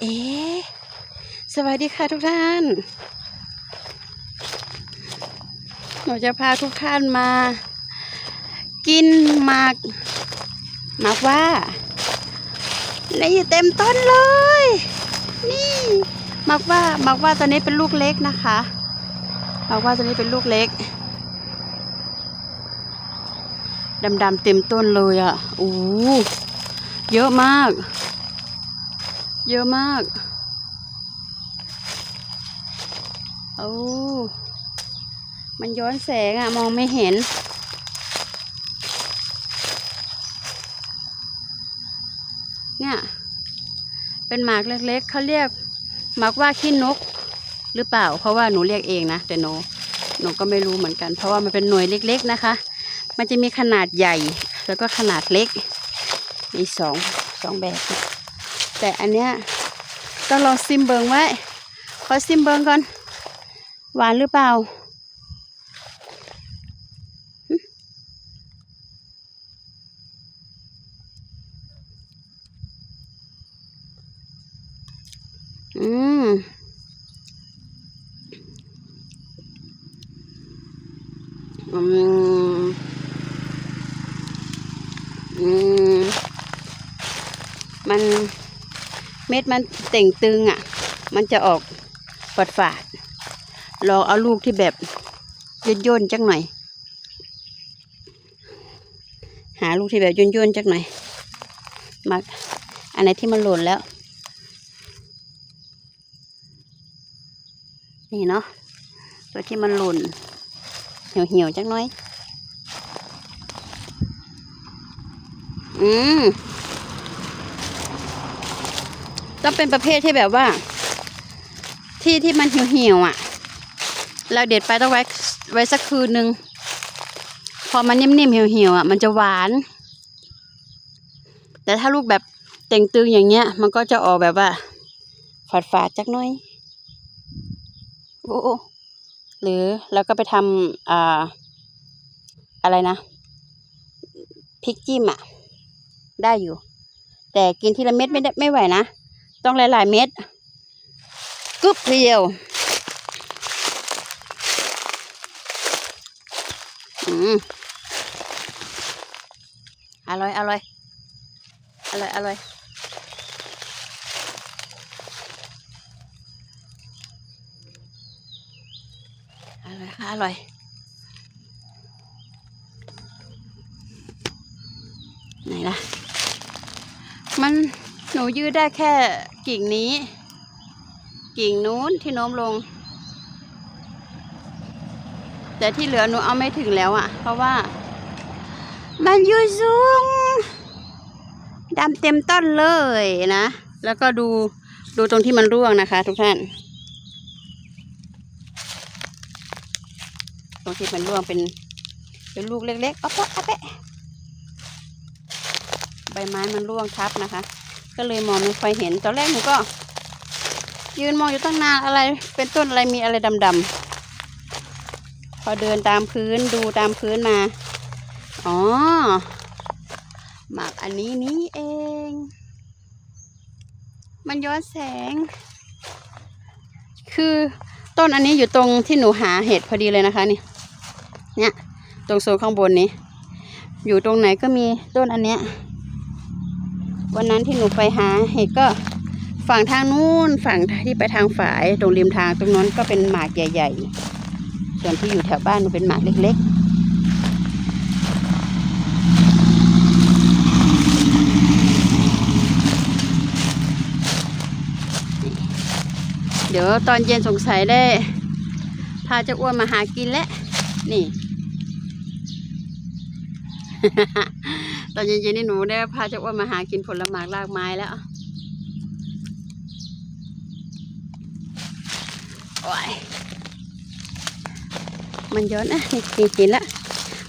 เอ๊สวัสดีค่ะทุกท่าน หนูจะพาทุกท่านมา กินหมากหมากว่า นี่เต็มต้นเลย นี่หมากว่าหมากว่าตอนนี้เป็นลูกเล็กนะคะหมากว่าตอนนี้เป็นลูกเล็กดำๆเต็มต้นเลยอะ่ะโอ้เยอะมาก เยอะมากโอ้มันย้อนแสงอะมองไม่เห็น เนี่ย เป็นหมากเล็กๆเขาเรียกหมากว่าขี้นก หรือเปล่า เพราะว่าหนูเรียกเองนะแต่หนูหนูก็ไม่รู้เหมือนกัน เพราะว่ามันเป็นหน่วยเล็ก ๆนะคะ มันจะมีขนาดใหญ่แล้วก็ขนาดเล็ก มีสองสองแบบ แต่อันเนี้ยต้องลองซิมเบิงไว้ ขอซิมเบิงก่อน หวานหรือเปล่า อืมอืมอืมมัน เม็ดมันเต่งตึงอะ มันจะออกฝาดฝาดลองเอาลูกที่แบบย่นๆจักหน่อย หาลูกที่แบบย่นๆจักหน่อยมาอันไหนที่มันหล่นแล้ว นี่เนาะตัวที่มันหล่นเหี่ยวๆจักหน่อย อืม ต้องเป็นประเภทที่แบบว่า ที่ที่มันเหี่ยวๆอะ เราเด็ดไปต้องไว้ไว้สักคืนนึง พอมันนิ่มๆเหี่ยวๆอะ มันจะหวาน แต่ถ้าลูกแบบเต่งตึงอย่างเงี้ย มันก็จะออกแบบว่า ฝาดๆจักหน่อย โอ้หรือเราก็ไปทำอ่า อะไรนะพริกจิ้มอะ ได้อยู่ แต่กินทีละเม็ดไม่ได้ไม่ไหวนะ ต้องหลาย ๆ เม็ดกึ๊บทีเดียวอืมอร่อยอร่อยอร่อยอร่อยอร่อยค่ะอร่อยไหนล่ะ มัน หนูยืดได้แค่กิ่งนี้ กิ่งนู้นที่โน้มลง แต่ที่เหลือหนูเอาไม่ถึงแล้วอะ่ะ เพราะว่า มันอยู่สูงดำเต็มต้นเลยนะ แล้วก็ดูดูตรงที่มันร่วงนะคะ ทุกท่าน ตรงที่มันร่วงเป็นเป็นลูกเล็กๆอ๊อปอ๊ะอ๊ะแปะใบไม้มันร่วงทับนะคะ ก็เลยมองไม่ค่อยเห็น ตอนแรกหนูก็ ยืนมองอยู่ตั้งนานอะไร เป็นต้นอะไรมีอะไรดำๆพอเดินตามพื้นดูตามพื้นมา อ๋อ หมากอันนี้นี่เอง มันย้อนแสง คือต้นอันนี้อยู่ตรงที่หนูหาเห็ดพอดีเลยนะคะนี่ เนี่ย ตรงโซนข้างบนนี้ อยู่ตรงไหนก็มีต้นอันเนี้ย วันนั้นที่หนูไปหาเห็ดก็ฝั่งทางนู้นฝั่งที่ไปทางฝายตรงริมทางตรงนั้นก็เป็นหมากใหญ่ ๆ ส่วนที่อยู่แถวบ้านเป็นหมากเล็ก ๆเดี๋ยวตอนเย็นสงสัยได้ พาเจ้าอ้วนมาหากินแล้ว นี่ ตอนเย็นๆนี่หนูได้พาเจ้าอ้วนมาหากินผลไม้รากไม้แล้วโอ้ยมันย้อนนะนี่นี่เห็นแล้ว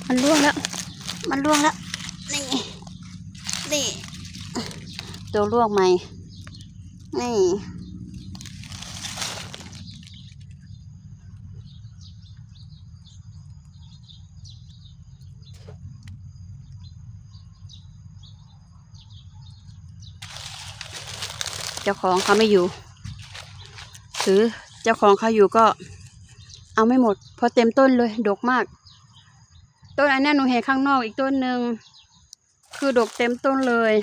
มันร่วงแล้ว มันร่วงแล้ว นี่ นี่ ตัวร่วงใหม่นี่ จ้าของเขาไม่อยู่ หรือเจ้าของเขาอยู่ก็เอาไม่หมด เพราะเต็มต้นเลยดกมาก ต้นอันนี้หนูเห็นข้างนอกอีกต้นหนึ่งคือดกเต็มต้นเลย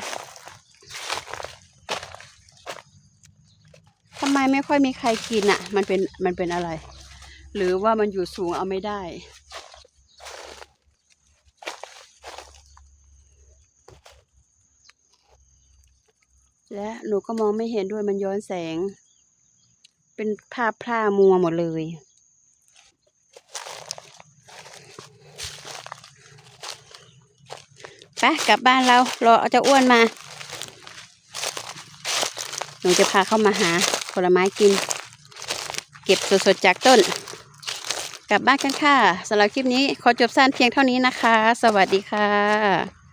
ทำไมไม่ค่อยมีใครกินอะ มันเป็นมันเป็นอะไร หรือว่ามันอยู่สูงเอาไม่ได้ และหนูก็มองไม่เห็นด้วยมันย้อนแสง เป็นภาพพร่ามัวหมดเลย ไปกลับบ้านเรารอเอาจ้าอ้วนมา หนูจะพาเข้ามาหาผลไม้กิน เก็บสดๆจากต้น กลับบ้านกันค่ะสำหรับคลิปนี้ ขอจบสั้นเพียงเท่านี้นะคะ สวัสดีค่ะ